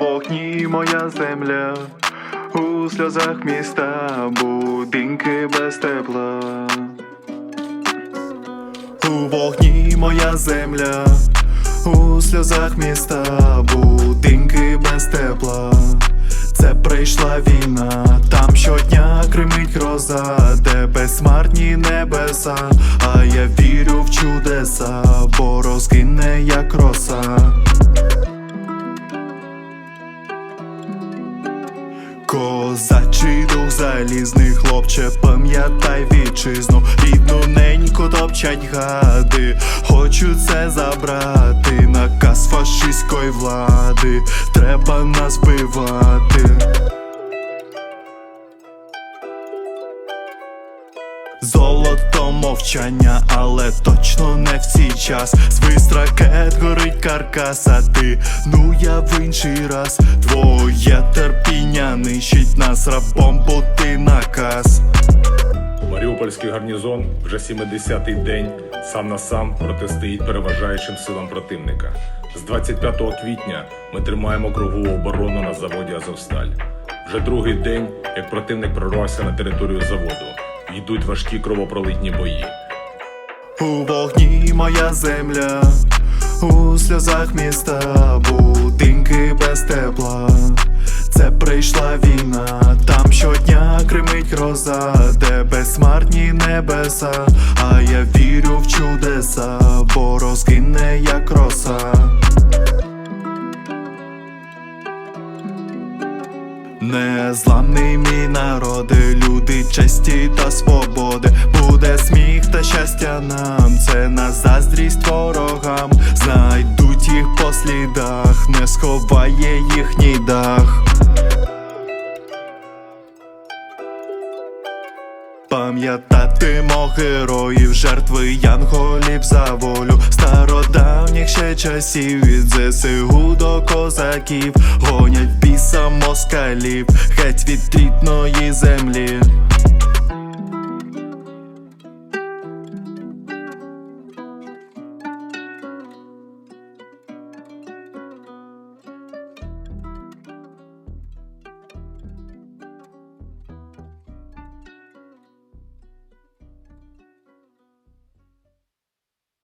вогні моя земля, у сльозах міста, будинки без тепла. У вогні моя земля, у сльозах міста, будинки без тепла. Це прийшла війна, там щодня кримить гроза, де безсмертні небеса, а я вірю в чудеса, бо розкине як роса. Козачий дух залізний, хлопче, пам'ятай вітчизну, рідну неньку топчать гади, хочуть це забрати, наказ фашистської влади, треба нас вбивати. Золото мовчання, але точно не в цей час. Свист ракет горить каркас, а ти, ну я в інший раз. Твоє терпіння нищить нас, рабом бути наказ. Маріупольський гарнізон вже 70-й день сам на сам протистоїть переважаючим силам противника. З 25 квітня ми тримаємо кругову оборону на заводі Азовсталь. Вже другий день, як противник прорвався на територію заводу. Йдуть важкі кровопролитні бої. У вогні моя земля, у сльозах міста, будинки без тепла. Це прийшла війна, там щодня кримить гроза, де безсмертні небеса, а я вірю в чудеса, бо розкине як роса. Незламний мій народи, люди честі та свободи, буде сміх та щастя нам, це на заздрість ворогам, знайдуть їх по слідах, не сховає їхній дах. Пам'ятатимо героїв, жертви янголів за волю стародавніх ще часів від ЗСУ до козаків гонять біса москалів, геть від рідної землі.